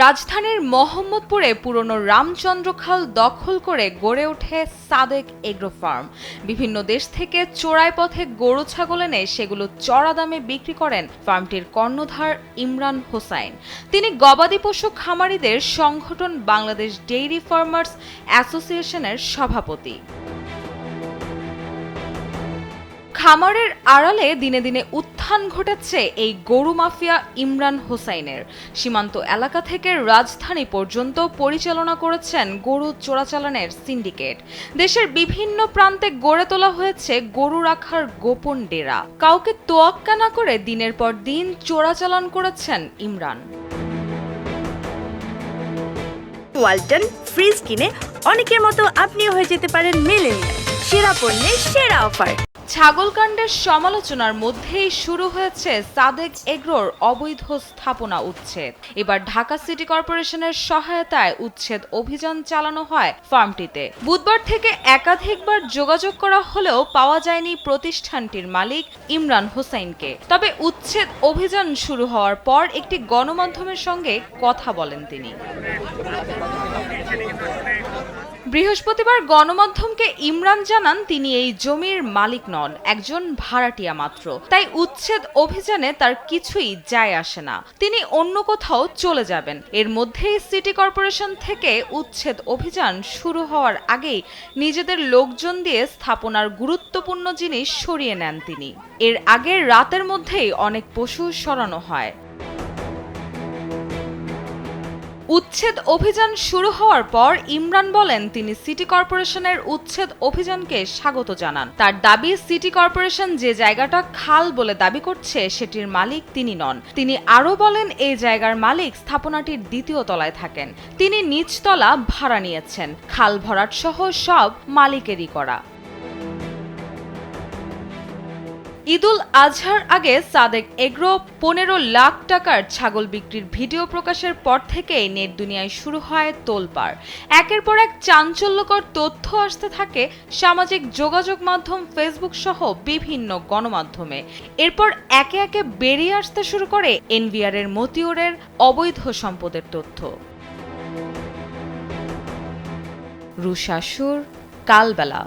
রাজধানীর মোহাম্মদপুরে পুরনো রামচন্দ্র খাল দখল করে গড়ে ওঠে সাদেক এগ্রো ফার্ম। বিভিন্ন দেশ থেকে চোরাই পথে গরু ছাগল এনে সেগুলো চড়া দামে বিক্রি করেন ফার্মটির কর্ণধার ইমরান হোসাইন। তিনি গবাদি পশু খামারিদের সংগঠন বাংলাদেশ ডেইরি ফার্মার্স অ্যাসোসিয়েশনের সভাপতি। খামারের আড়ালে দিনে দিনে উত্থান ঘটেছে এই গরু মাফিয়া ইমরান হোসাইনের। সীমান্ত এলাকা থেকে রাজধানী পর্যন্ত পরিচালনা করেছেন গরু চোরাচালানের সিন্ডিকেট। দেশের বিভিন্ন প্রান্তে গড়ে তোলা হয়েছে গরু রাখার গোপন ডেরা। কাউকে তোয়াক্কা না করে দিনের পর দিন চোরাচালান করেছেন ইমরান। ওয়ালটন ফ্রিজ কিনে অনেকের মতো আপনিও হয়ে যেতে পারেন মেলেনিয়া সেরা পণ্যের সেরা অফার। ছাগলকাণ্ডের সমালোচনার মধ্যেই শুরু হয়েছে সাদেক এগ্রোর অবৈধ স্থাপনা উচ্ছেদ। এবার ঢাকা সিটি কর্পোরেশনের সহায়তায় উচ্ছেদ অভিযান চালানো হয় ফার্মটিতে। বুধবার থেকে একাধিকবার যোগাযোগ করা হলেও পাওয়া যায়নি প্রতিষ্ঠানটির মালিক ইমরান হোসাইনকে তবে উচ্ছেদ অভিযান শুরু হওয়ার পর একটি গণমাধ্যমের সঙ্গে কথা বলেন তিনি। বৃহস্পতিবার গণমাধ্যমকে ইমরান জানান, তিনি এই জমির মালিক নন। একজন ভাড়াটিয়া মাত্র। তাই উচ্ছেদ অভিযানে তার কিছুই যায় আসে না। তিনি অন্য কোথাও চলে যাবেন। এর মধ্যেই সিটি কর্পোরেশন থেকে উচ্ছেদ অভিযান শুরু হওয়ার আগেই নিজেদের লোকজন দিয়ে স্থাপনার গুরুত্বপূর্ণ জিনিস সরিয়ে নেন তিনি। এর আগের রাতের মধ্যেই অনেক পশু সরানো হয়। উচ্ছেদ অভিযান শুরু হওয়ার পর ইমরান বলেন, তিনি সিটি কর্পোরেশনের উচ্ছেদ অভিযানকে স্বাগত জানান। তার দাবি, সিটি কর্পোরেশন যে জায়গাটা খাল বলে দাবি করছে, সেটির মালিক তিনি নন। তিনি আরও বলেন, এই জায়গার মালিক স্থাপনাটির দ্বিতীয় তলায় থাকেন। তিনি নিচতলা ভাড়া নিয়েছেন। খাল ভরাট সহ সব মালিকেরই করা। ঈদুল আজহার আগে সাদেক এগ্রো পনেরো লাখ টাকার ছাগল বিক্রির ভিডিও প্রকাশের পর থেকেই নেট দুনিয়ায় শুরু হয় তোলপাড়। একের পর এক চাঞ্চল্যকর তথ্য আসতে থাকে সামাজিক যোগাযোগ মাধ্যম ফেসবুক সহ বিভিন্ন গণমাধ্যমে। এরপর একে একে বেরিয়ে আসতে শুরু করে এনভিআর এর মতিউরের অবৈধ সম্পদের তথ্য। রুশাসুর, কালবেলা।